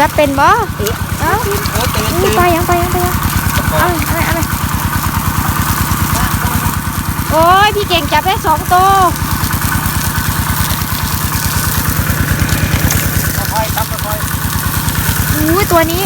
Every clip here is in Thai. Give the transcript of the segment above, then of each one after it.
จะเป็นบ่เอ้าไปยังไปยังไปยังเอาอะไรอะไรโอ้ยพี่เก่งจับได้สองตัวค่อยตับค่อยอู้ตัวนี้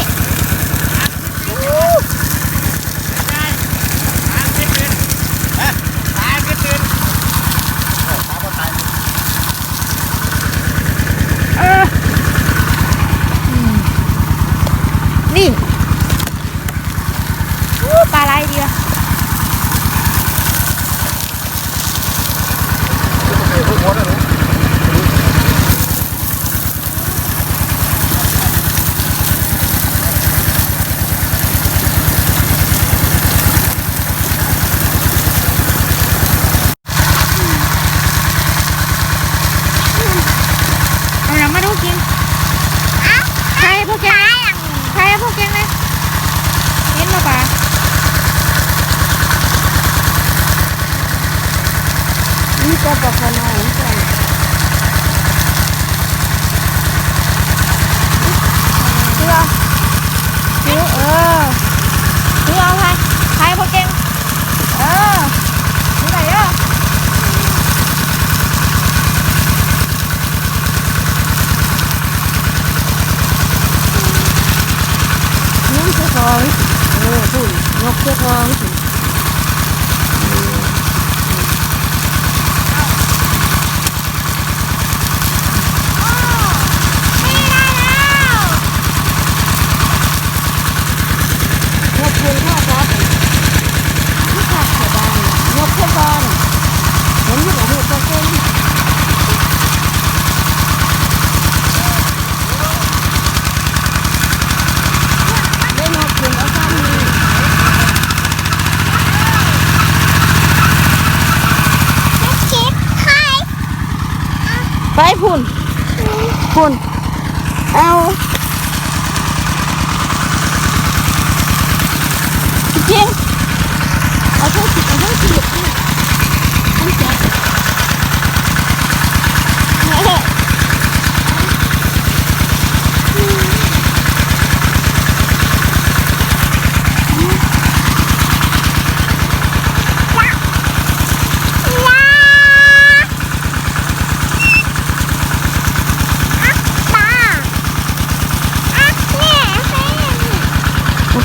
说话， ไปพุ่นพุ่นเอาจริง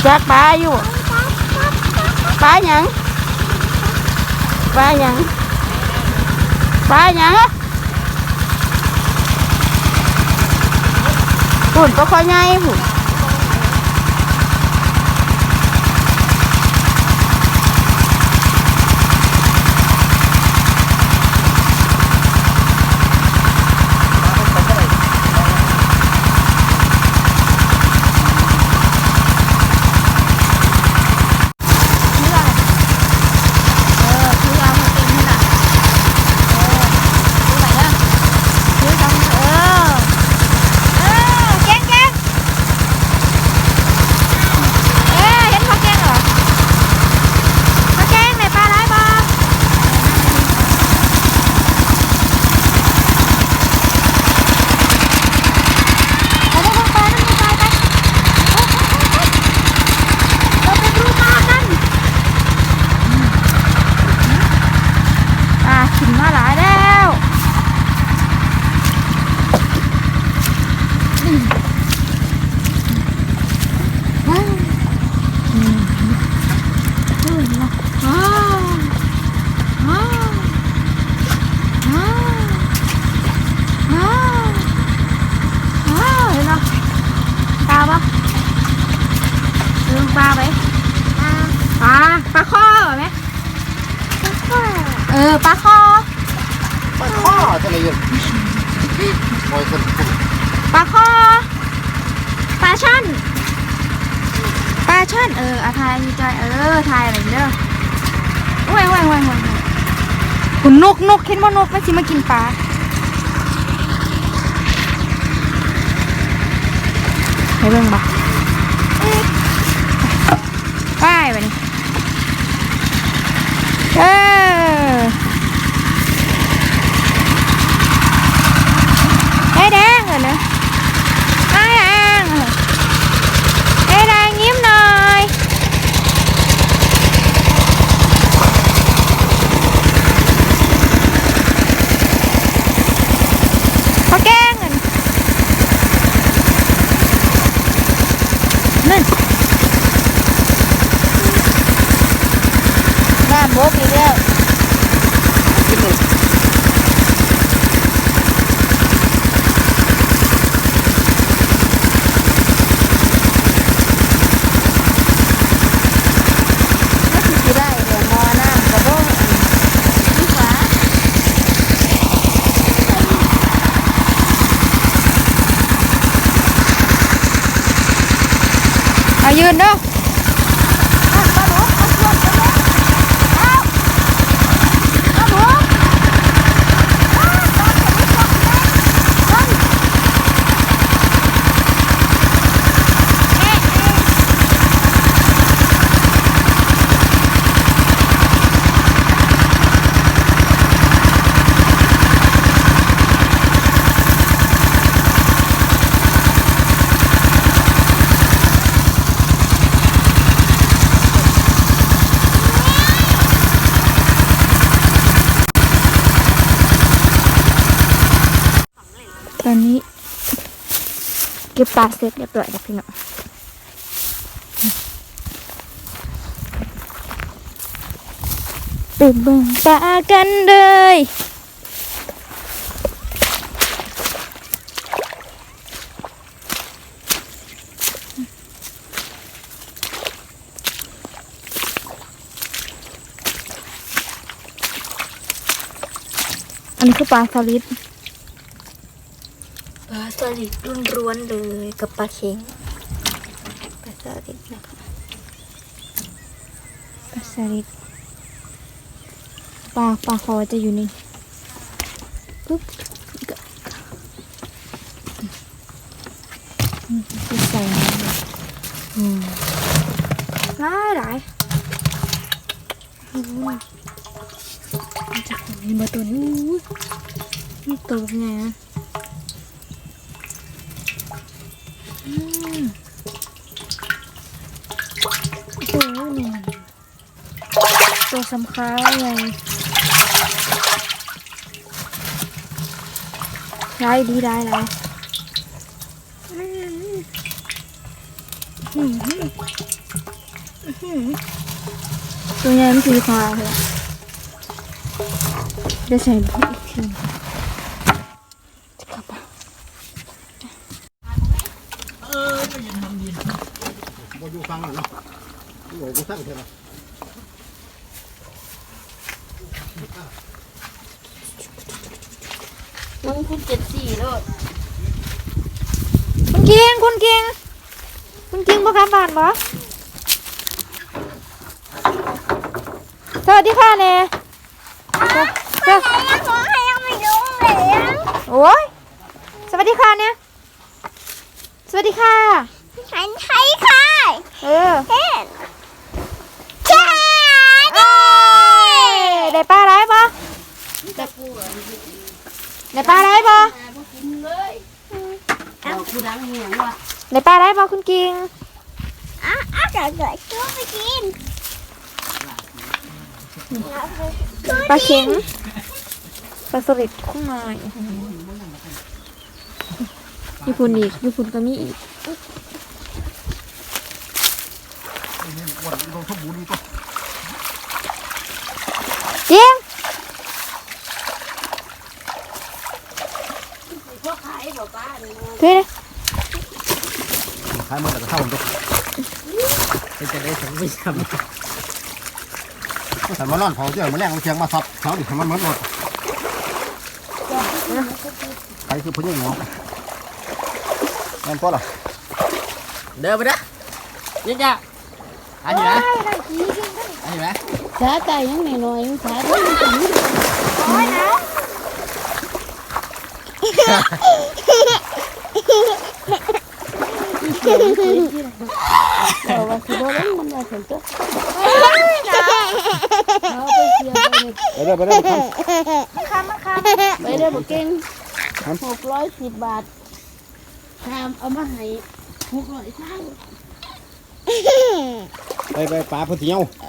จักปลาอยู่ปลาหยังปลาหยังปลาหยังอะหุ่นก็ค่อใหญ่หุ่น อยเออทายอะไรเด้อโอ้ยโอ้ยโอ้ยโอ้ยคุณนกนกเห็นว่านกไมันสิมากินปลาให้เบิ่งบ่ไปไปนี่เออไอ้แดงเหรอเนี่ยอ้แดงไอ้แดงยิ้มหน่อยพอแกล้งเหรอนั่นน้ำบกอีกแล้ว กินเลย ไม่ถือสิได้เดี๋ยวมอน้ำกระโดดดีกว่าเอายืนเด้อตอนนี้ เก็บปลาเสร็จเรียบร้อยแล้วพี่น้องไปเบิ่งปลากันเลยอันนี้คือปลาสลิด สลิดรุ่นร้วนๆเลยกับปลาเค็งปลาสลิดนะคะปลาสลิดปลาปลาคอจะอยู่นี่ปุ๊บก็อืมจะใส่น้ำเลยอืมหลายหลายโอ้ยมันจะมีมาตัวนี้อู้ยนี่ตัวไงอะ ตัวหนึ่งตัวสำคัญไงร้ายดีร้ายร้ายตัวใหญ่มันสีฟ้าเลยเดี๋ยวใส่บุกอีกทีจะกลับมา บ่อยู่ฟังน่ะเนาะ โอ้ยกูสั่งเถอะนะมึงพูดเจ็ดสี่แล้วคุณเกียงคุณเกียงคุณเกียงบ่กลับบ้านบ่สวัสดีค่ะเน่เจ้าของให้ยังไม่รู้เลยโอ้ยสวัสดีค่ะเนี่ยสวัสดีค่ะฉันใช้ค่ะเออ เห็นใช่ เอ้ย ได้ปลาอะไรบ่ได้ปลาอะไรบ่เอากูดังเหียงว่ะได้ปลาอะไรบ่คุณเกียงอะอะเดี๋ยวเดี๋ยวช่วยไปกินปลาเข็งปลาสลิดข้างในญี่ปุ่นอีกญี่ปุ่นก็มีอีกวันลงทุบบุญก็ เจียงพวกขายบอกป้าเลยเฮ้ยขายมาแต่ก็เท่ากันไปจะได้ถึงไม่ทำแต่มานอนเผาเจ้ามาแรงมาเชียงมาซับเช้าดิทำมันเหมือนหมดใครคือผู้หญิงเนาะนั่นตัวละเดินไปนะยิ่งจ้ะอันนี้นะอันนี้นะช้าตายยังหน่อยๆช้าตายยังถึงโอ้ยนะเราว่าสิบ่เล่นมั นว่าถึงตัวโอ้ยนะเอาไปเสียไปนี่ไปเด้อไปเด้อไปมันคำมันคำไปเ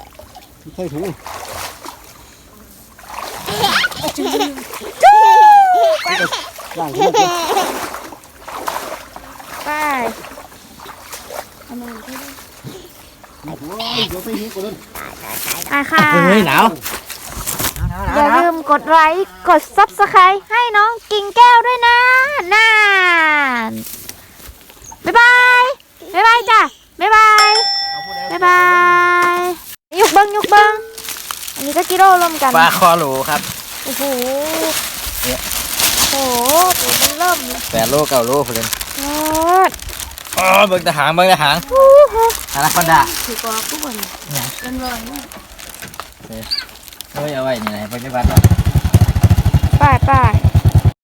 ให้หกร้อยเท่าไปไปปลาเพื่อเที่ยวใส่ถุงย่างขึ้นมาไปเอามาให้ได้โอ้ยเดี๋ยวไปหิ้งกูเลยไปค่ะเฮ้ยหนาวอย่าลืมกดไลค์กด subscribe ให้น้องกิ่งแก้วด้วยนะน่านบ๊ายบาย บ๊ายบายจ้ะ บ๊ายบาย บ๊ายบาย ยุกเบิ้งยุกเบิ้งอันนี้ ก็กิโลรวมกันปลาคอหลูครับ โอ้โหโอ้โหตัวมันเริ่มเลยแปดโลเก้าโลเพื่อนโอ้ยอ๋อเบิ่งแต่หางเบิ่งแต่หางโอ้โหอาราคอนดา ถือกว่าผู้บ่นกันร้อยนะเฮ้ยเอาไว้นี่ไหนเพิ่นจะวัดไปไป